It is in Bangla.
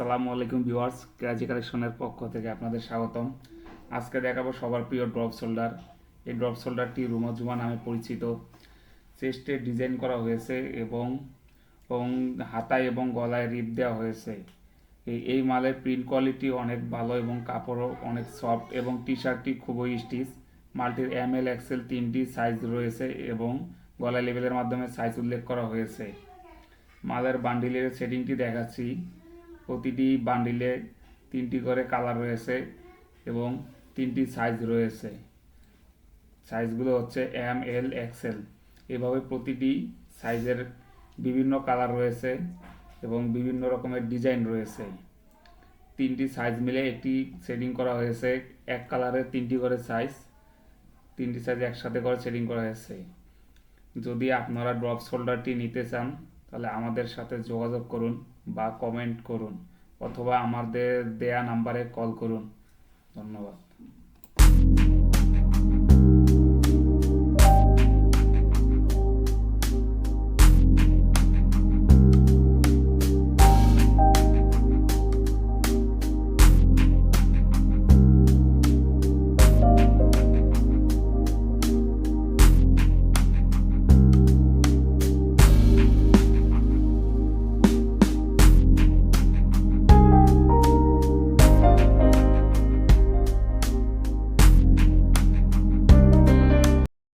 আসসালামু আলাইকুম ভিউয়ার্স, ক্রাজি কালেকশনের পক্ষ থেকে আপনাদের স্বাগতম। আজকে দেখাবো সবার প্রিয় ড্রপ শোল্ডার। এই ড্রপ শোল্ডারটি রুমজুমা নামে পরিচিত। চেস্টে ডিজাইন করা হয়েছে এবং এবং হাতায় এবং গলায় রিপ দেওয়া হয়েছে। এই মালের প্রিন্ট কোয়ালিটি অনেক ভালো এবং কাপড়ও অনেক সফট এবং টি শার্টটি খুবই স্টিচ মালটির এম এল এক্সেল তিনটি সাইজ রয়েছে এবং গলা লেভেলের মাধ্যমে সাইজ উল্লেখ করা হয়েছে। মালের বান্ডিলের সেটিংটি দেখাচ্ছি। প্রতিটি বান্ডিলে তিনটি করে কালার রয়েছে এবং তিনটি সাইজ রয়েছে। সাইজগুলো হচ্ছে এম, এল এক্সেল এভাবে প্রতিটি সাইজের বিভিন্ন কালার রয়েছে এবং বিভিন্ন রকমের ডিজাইন রয়েছে। তিনটি সাইজ মিলে একটি সেটিং করা হয়েছে। এক কালারের তিনটি করে সাইজ, তিনটি সাইজ একসাথে করে সেটিং করা হয়েছে। যদি আপনারা ড্রপ শোল্ডারটি নিতে চান তাহলে আমাদের সাথে যোগাযোগ করুন বা কমেন্ট করুন অথবা আমাদের দেয়া নাম্বারে কল করুন। ধন্যবাদ।